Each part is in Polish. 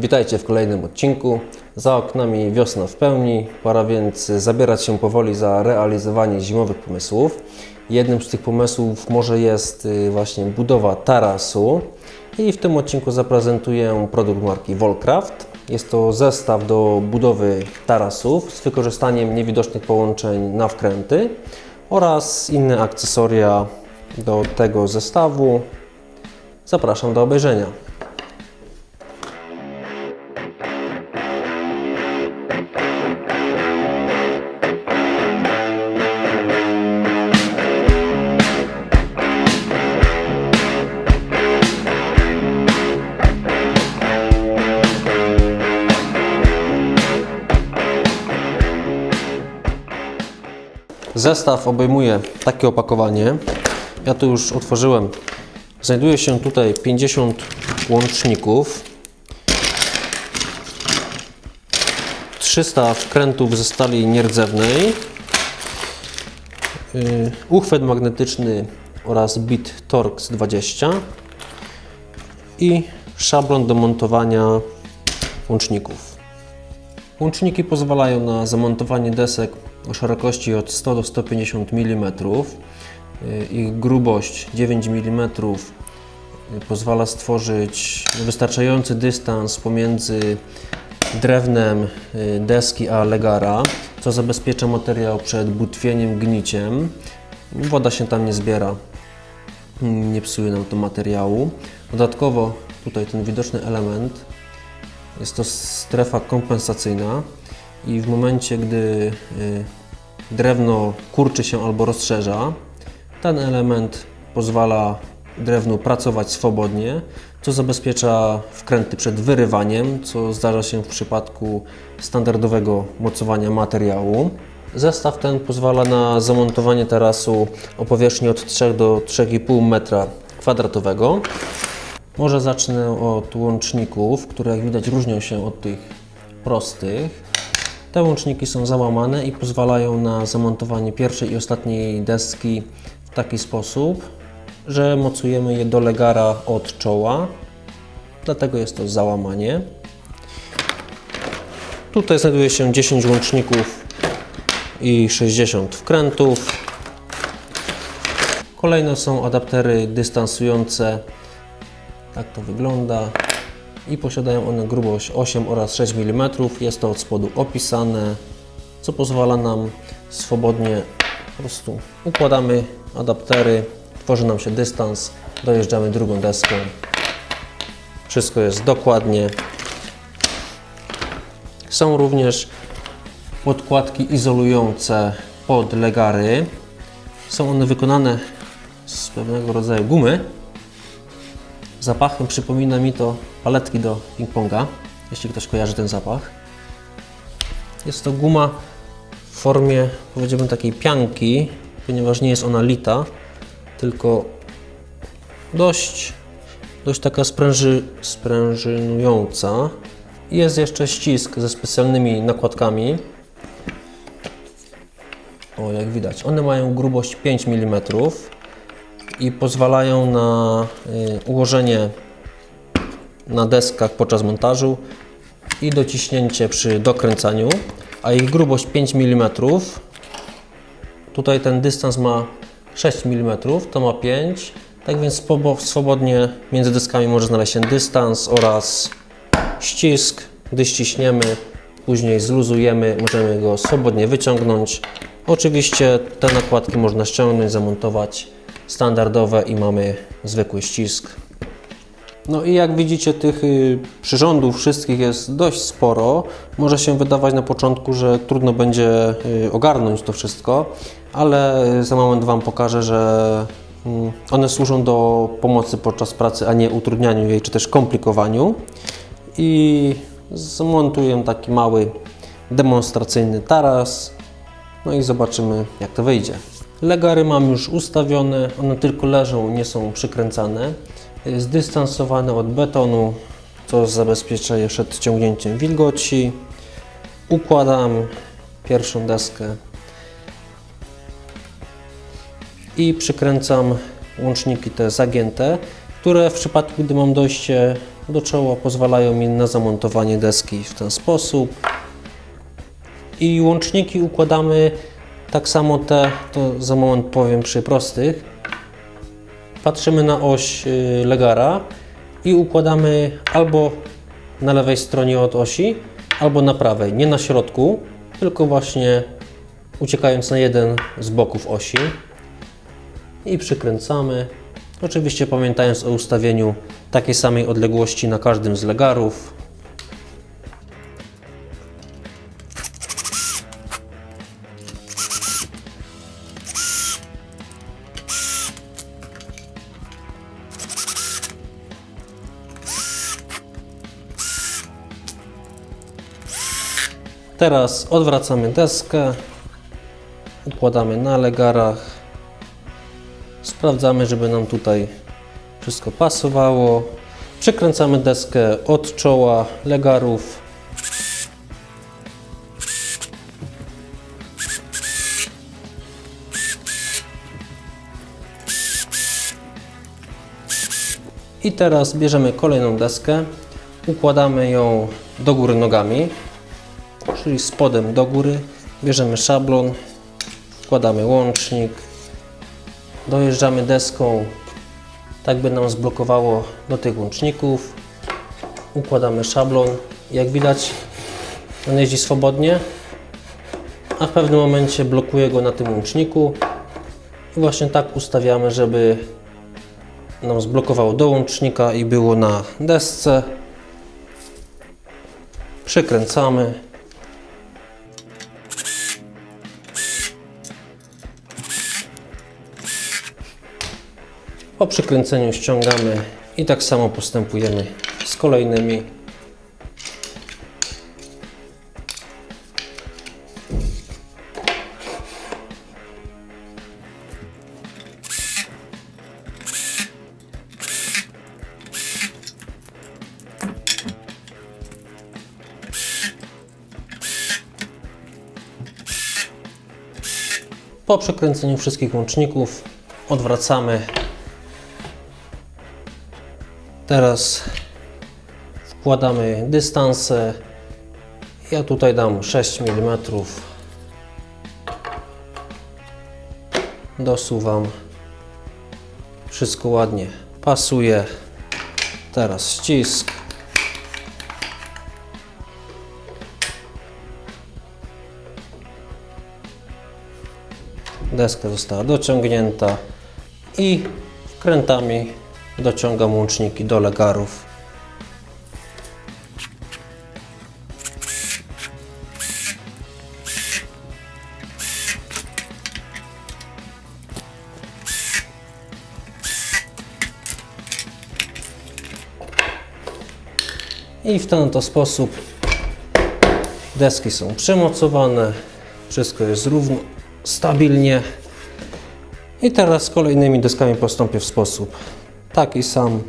Witajcie w kolejnym odcinku. Za oknami wiosna w pełni, pora więc zabierać się powoli za realizowanie zimowych pomysłów. Jednym z tych pomysłów może jest y, właśnie budowa tarasu i w tym odcinku zaprezentuję produkt marki Volcraft. Jest to zestaw do budowy tarasów z wykorzystaniem niewidocznych połączeń na wkręty oraz inne akcesoria do tego zestawu. Zapraszam do obejrzenia. Zestaw obejmuje takie opakowanie. Ja tu już otworzyłem. Znajduje się tutaj 50 łączników, 300 wkrętów ze stali nierdzewnej, yy, uchwyt magnetyczny oraz bit Torx 20 i szablon do montowania łączników. Łączniki pozwalają na zamontowanie desek o szerokości od 100 do 150 mm. Ich grubość 9 mm pozwala stworzyć wystarczający dystans pomiędzy drewnem y, deski a legara, co zabezpiecza materiał przed butwieniem, gniciem. Woda się tam nie zbiera, nie psuje nam to materiału. Dodatkowo tutaj ten widoczny element jest to strefa kompensacyjna i w momencie, gdy y, drewno kurczy się albo rozszerza, ten element pozwala drewnu pracować swobodnie, co zabezpiecza wkręty przed wyrywaniem, co zdarza się w przypadku standardowego mocowania materiału. Zestaw ten pozwala na zamontowanie tarasu o powierzchni od 3 do 3,5 metra kwadratowego. Może zacznę od łączników, które jak widać różnią się od tych prostych. Te łączniki są załamane i pozwalają na zamontowanie pierwszej i ostatniej deski w taki sposób, że mocujemy je do legara od czoła. Dlatego jest to załamanie. Tutaj znajduje się 10 łączników i 60 wkrętów. Kolejno są adaptery dystansujące tak to wygląda. I posiadają one grubość 8 oraz 6 mm. Jest to od spodu opisane, co pozwala nam swobodnie po prostu układamy adaptery, tworzy nam się dystans, dojeżdżamy drugą deską. Wszystko jest dokładnie. Są również podkładki izolujące pod legary. Są one wykonane z pewnego rodzaju gumy, Zapachem przypomina mi to paletki do ping-ponga, jeśli ktoś kojarzy ten zapach. Jest to guma w formie, powiedziałbym, takiej pianki, ponieważ nie jest ona lita, tylko dość, dość taka spręży, sprężynująca. Jest jeszcze ścisk ze specjalnymi nakładkami. O, jak widać, one mają grubość 5 mm i pozwalają na y, ułożenie na deskach podczas montażu i dociśnięcie przy dokręcaniu, a ich grubość 5 mm. Tutaj ten dystans ma 6 mm, to ma 5, tak więc swobodnie między deskami może znaleźć się dystans oraz ścisk. Gdy ściśniemy, później zluzujemy, możemy go swobodnie wyciągnąć. Oczywiście te nakładki można ściągnąć, zamontować standardowe i mamy zwykły ścisk. No i jak widzicie tych y, przyrządów wszystkich jest dość sporo. Może się wydawać na początku, że trudno będzie y, ogarnąć to wszystko, ale za moment Wam pokażę, że mm, one służą do pomocy podczas pracy, a nie utrudnianiu jej, czy też komplikowaniu. I zmontuję taki mały demonstracyjny taras, no i zobaczymy jak to wyjdzie. Legary mam już ustawione, one tylko leżą, nie są przykręcane. Zdystansowane od betonu, co zabezpiecza je przed ciągnięciem wilgoci. Układam pierwszą deskę i przykręcam łączniki te zagięte, które w przypadku, gdy mam dojście do czoła pozwalają mi na zamontowanie deski w ten sposób. I łączniki układamy tak samo te, to za moment powiem przy prostych. Patrzymy na oś y, legara i układamy albo na lewej stronie od osi, albo na prawej. Nie na środku, tylko właśnie uciekając na jeden z boków osi. I przykręcamy. Oczywiście pamiętając o ustawieniu takiej samej odległości na każdym z legarów. Teraz odwracamy deskę, układamy na legarach, sprawdzamy, żeby nam tutaj wszystko pasowało. Przykręcamy deskę od czoła legarów. I teraz bierzemy kolejną deskę, układamy ją do góry nogami czyli spodem do góry. Bierzemy szablon, wkładamy łącznik, dojeżdżamy deską, tak by nam zblokowało do tych łączników. Układamy szablon. Jak widać, on jeździ swobodnie, a w pewnym momencie blokuje go na tym łączniku. I właśnie tak ustawiamy, żeby nam zblokowało do łącznika i było na desce. Przykręcamy. Po przykręceniu ściągamy i tak samo postępujemy z kolejnymi. Po przekręceniu wszystkich łączników odwracamy Teraz wkładamy dystanse. Ja tutaj dam 6 mm. Dosuwam. Wszystko ładnie pasuje. Teraz ścisk. Deska została dociągnięta i wkrętami dociągam łączniki do legarów. I w ten oto sposób deski są przymocowane, wszystko jest równo, stabilnie. I teraz z kolejnymi deskami postąpię w sposób taki sam.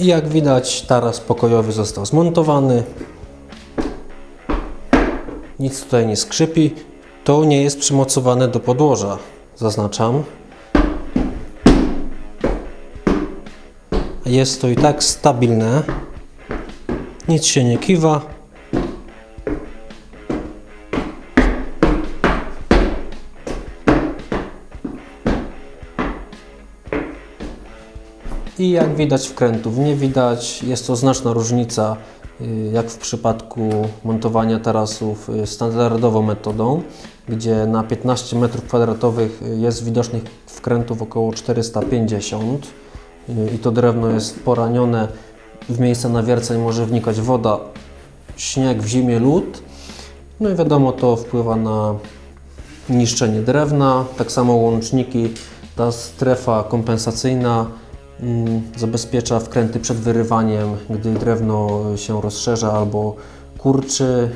I jak widać taras pokojowy został zmontowany. Nic tutaj nie skrzypi. To nie jest przymocowane do podłoża, zaznaczam. Jest to i tak stabilne. Nic się nie kiwa. I jak widać wkrętów nie widać, jest to znaczna różnica y, jak w przypadku montowania tarasów y, standardową metodą, gdzie na 15 m2 jest widocznych wkrętów około 450 y, i to drewno jest poranione, w miejsce nawierceń może wnikać woda, śnieg, w zimie lód, no i wiadomo to wpływa na niszczenie drewna, tak samo łączniki, ta strefa kompensacyjna zabezpiecza wkręty przed wyrywaniem, gdy drewno się rozszerza albo kurczy.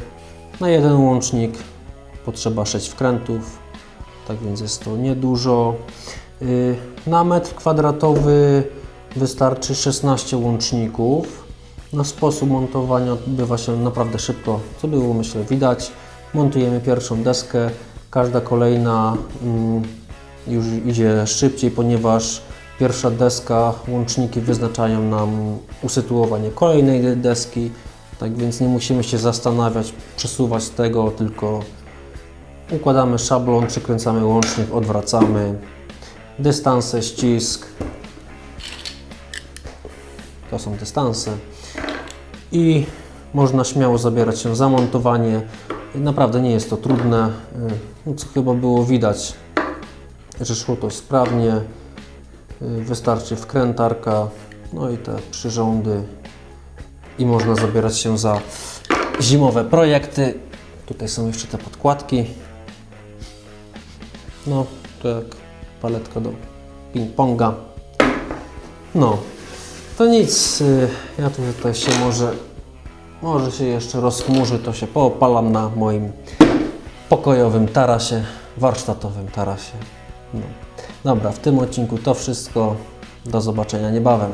Na jeden łącznik potrzeba 6 wkrętów, tak więc jest to niedużo. Y, Na metr kwadratowy wystarczy 16 łączników. Na sposób montowania odbywa się naprawdę szybko, co było myślę widać. Montujemy pierwszą deskę, każda kolejna mm, już idzie szybciej, ponieważ pierwsza deska, łączniki wyznaczają nam usytuowanie kolejnej deski, tak więc nie musimy się zastanawiać, przesuwać tego, tylko układamy szablon, przykręcamy łącznik, odwracamy, dystanse, ścisk, to są dystanse i można śmiało zabierać się za montowanie. Naprawdę nie jest to trudne, no, co chyba było widać, że szło to sprawnie. Wystarczy wkrętarka, no i te przyrządy i można zabierać się za zimowe projekty. Tutaj są jeszcze te podkładki. No, to jak paletka do ping-ponga. No, to nic. y, Ja tu tutaj się może, może się jeszcze rozchmurzy, to się poopalam na moim pokojowym tarasie, warsztatowym tarasie. No. Dobra, w tym odcinku to wszystko. Do zobaczenia niebawem.